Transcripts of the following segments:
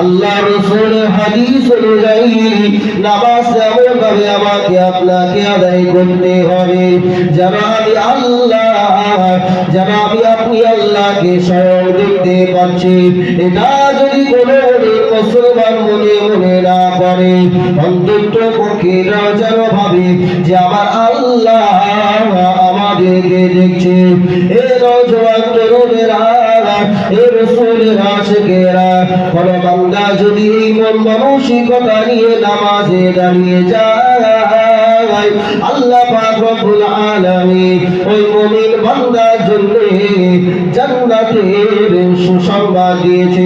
আল্লাহ রসুল হাদিস অনুযায়ী নামাজ এমন ভাবে আমাকে আপনাকে আদায় করতে হবে, যেন আমি আল্লাহ, যেন আমি আপনি আল্লাহকে স্বয়ং দেখতে পাচ্ছি এটা যদি কোনো মুসলমান মনে মনে না করে, অন্তত পক্ষীরা যেন ভাবে যে আমার আল্লাহ আমাদেরকে দেখছে। এ নজওয়ান তরুণেরা, এ রসুলের আশেকেরা কোন বান্দা যদি এই মন মানসিকতা নিয়ে নামাজে দাঁড়িয়ে যায়, আল্লাহ পাক রব্বুল ওই মুমিন বান্দার জন্য জান্নাতের সুসংবাদ দিয়েছে।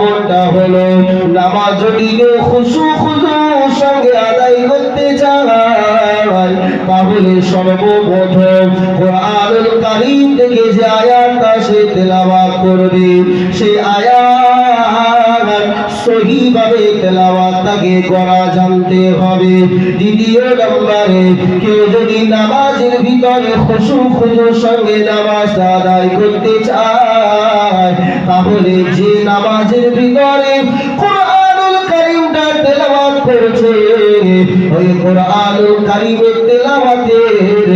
যেমনটা হলো, নামাজ যদি খুশু খুশু সঙ্গে আদায় করতে চায়, তাহলে সর্বপ্রথম কোরআনুল কারীম থেকে যে আয়াতটা সে তেলাওয়াত করবে সেই আয়াত সহিভাবে করা জানতে হবে। দ্বিতীয় নম্বরে, কেউ যদি নামাজের ভিতরে খুশু সঙ্গে নামাজ আদায় করতে চায়, তাহলে যে নামাজের ভিতরে কোরআনুল কারীমটা তেলাওয়াত করছে। ওই কোরআনুল কারীমের তেলাওয়াতের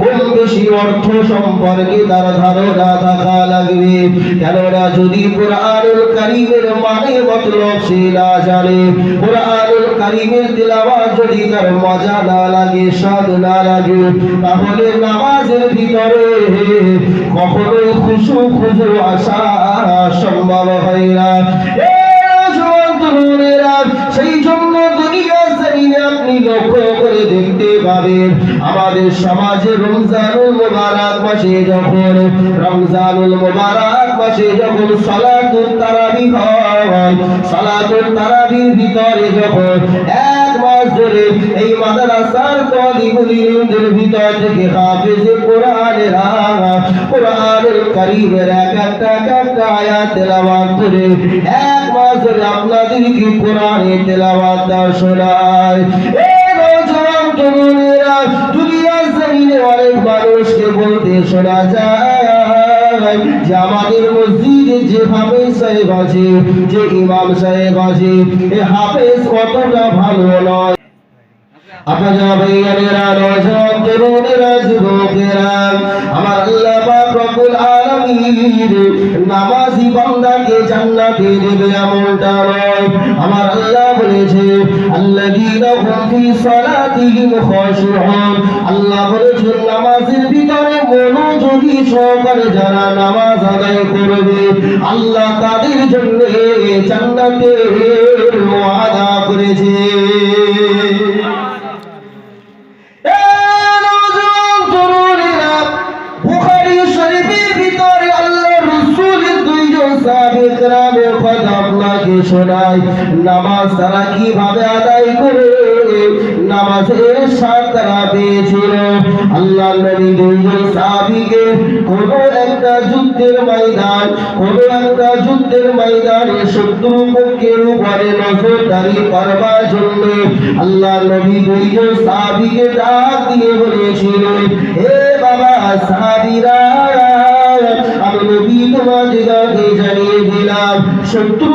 কম বেশি অর্থ সম্পর্কে তার ধারণা থাকা লাগবে? কেননা যদি কোরআনুল কারীমের মানে মতলব সে না জানে, কোরআনুল কারীমের তেলাওয়াত যদি তার মজা না লাগে, স্বাদ না লাগে, তাহলে নামাজের ভিতরে কখনোই খুশু খুশু আসা সম্ভব হয় না। সেই জন্য দুনিয়া জমিনে আপনি লক্ষ্য করে দেখতে পাবেন, আমাদের সমাজে রমজানুল মোবারক মাসে যখন, রমজানুল মোবারক মাসে যখন সালাতুল তারাবি হয়, সালাতুল তারাবির ভিতরে যখন মাদ্রাসার তলিবুলিদের ভিতর থেকে হাফেজে কোরআনের কোরআনের কারীমের এক একটা একটা আয়াত তেলাওয়াত করে। এক মাস তেলাওয়াত শোনায়। দুনিয়ার জমিনে অনেক মানুষকে বলতে শোনা যায় যে আমাদের মসজিদে যে হাফেজ সাহেব আছে, যে ইমাম সাহেব আছে, এ হাফেজ অতটা ভালো নয়। আমার আল্লাহ পাক রব্বুল আলামিন নামাজি বান্দাকে জান্নাতে দেবে এমনটা আমার আল্লাহ বলেছে আল্লাযীনা হুম ফি সালাতিহিম খাশিউন আল্লাহ বলেছেন নামাজের ভিতরে মনোযোগী সহকারে যারা নামাজ আদায় করবে আল্লাহ তাদের জন্য করেছে শোনায়। নামাজ তারা কীভাবে আদায় করে নামাজের স্বাদ তারা পেয়েছিল আল্লাহ নবী দুইজন সাহাবীকে কোনো একটা যুদ্ধের ময়দান, কোনো একটা যুদ্ধের ময়দানে শত্রু পক্ষের উপরে নজরদারি করবার জন্য আল্লাহ নবী দুইজন সাহাবীকে ডাক দিয়ে বলেছিল হে বাবা সাহাবীরা, আমি নবী তোমাদেরকে জানিয়ে দিলাম শত্রু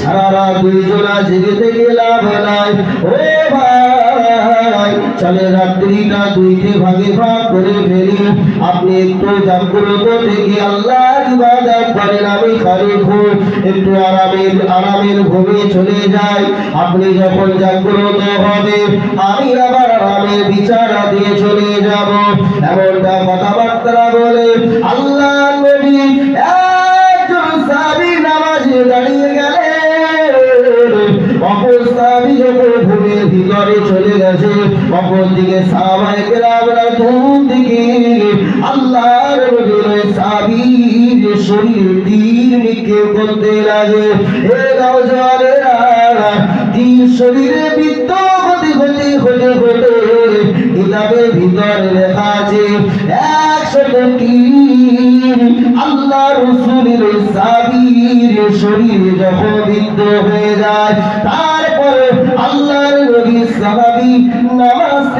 সারা দুইজনা জেগে থেকে লাভ নাই। ও ভাই, চলে রাত্রিটা দুইটি ভাগে ভাগ করে ফেলি। আপনি একটু জাগ্রত থেকে ইবাদত করেন, আমি একটু আরামের আরামের চলে আপনি যখন জাগ্রত আমি আবার আরামের দিয়ে চলে যাব। কথাবার্তা বলে অপরদিকে সাহাবায়ে কেরামরা দূর থেকে আল্লাহর সাহাবীর শরীরে তীর নিক্ষেপ করতে লাগে। হে তীর শরীরে বিদ্ধ হতে হতে হতে হতে কিতাবের ভিতরে লেখা আছে একশত তীর আল্লাহ রসুলের শরীরে যখন বিদ্ধ হয়ে তারপরে আল্লাহর নবী সাহাবী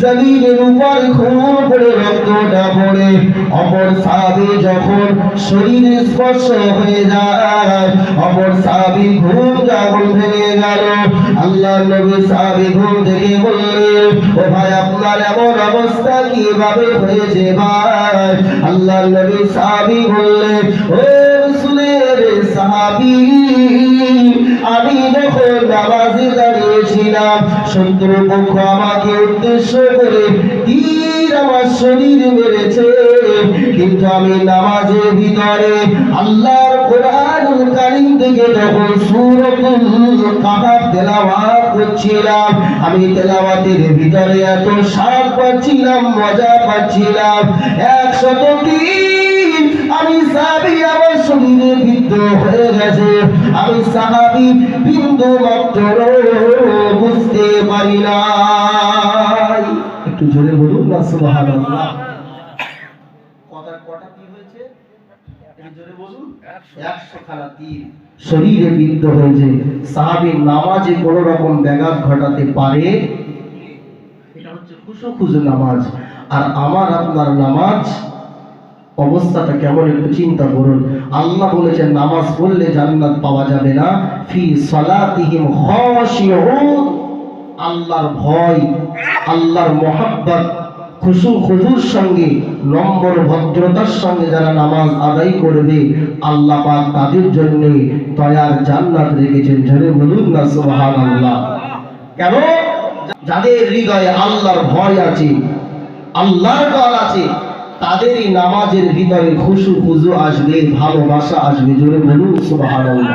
জমিনের উপর খুন পড়ে রক্তটা পড়ে, অপর সাহাবী যখন শরীরে স্পর্শ হয়ে যায়, অপর সাহাবী ঘুম যখন ভেঙে গেল আল্লাহ নবী সাহাবী ঘুম থেকে বললেন, ও ভাই, আপনার এমন অবস্থা কীভাবে হয়েছে ভাই? আল্লাহ নবী সাহাবী বললেন, ও রসুলের সাহাবী আমি যখন নামাজে দাঁড়িয়েছিলাম শত্রুপক্ষ আমাকে উদ্দেশ্য করে তীর আমার শরীর মেরেছে। কিন্তু আমি নামাজের ভিতরে আল্লাহর কোরআনুল কারীম থেকে যখন সূরাতুল কাহাফ তেলাওয়াত করছিলাম। আমি তেলাওয়াতের ভিতরে এত স্বাদ পাচ্ছিলাম, মজা পাচ্ছিলাম। একশত তীর আমি সাহাবি আমার শরীরে বিদ্ধ হয়ে গেছে। আমি সাহাবি বিন্দু মাত্র পারি নাই একটু জোরে বলুন না সুবহানাল্লাহ। কটা কটা কি হয়েছে? একটু জোরে বলুন। একশো। খানা তীর। শরীরে বিদ্ধ হয়েছে। সাহাবী নামাজে কোনো রকম ব্যাঘাত ঘটাতে পারে? এটা হচ্ছে খুশু খুশু নামাজ। আর আমার আপনার নামাজ অবস্থাটা কেমন একটু চিন্তা করুন। আল্লাহ বলেছেন নামাজ পড়লে জান্নাত পাওয়া যাবে না। ফি সালাতিহিম খাশিউন। আল্লাহর ভয়, আল্লাহর মহাব্বত, খুশু খুজুর সঙ্গে নম্বর ভদ্রতার সঙ্গে যারা নামাজ আদায় করবে, আল্লাহ পাক তাদের জন্য তয়ার জান্নাত রেখেছেন। ঝরে বলুন না, সুবহানাল্লাহ। কেন? যাদের হৃদয়ে আল্লাহর ভয় আছে, আল্লাহর ডর আছে, তাদেরই নামাজের ভিতরে খুশু খুজু আসবে, ভালোবাসা আসবে। জোরে বলুন, সুবহানাল্লাহ।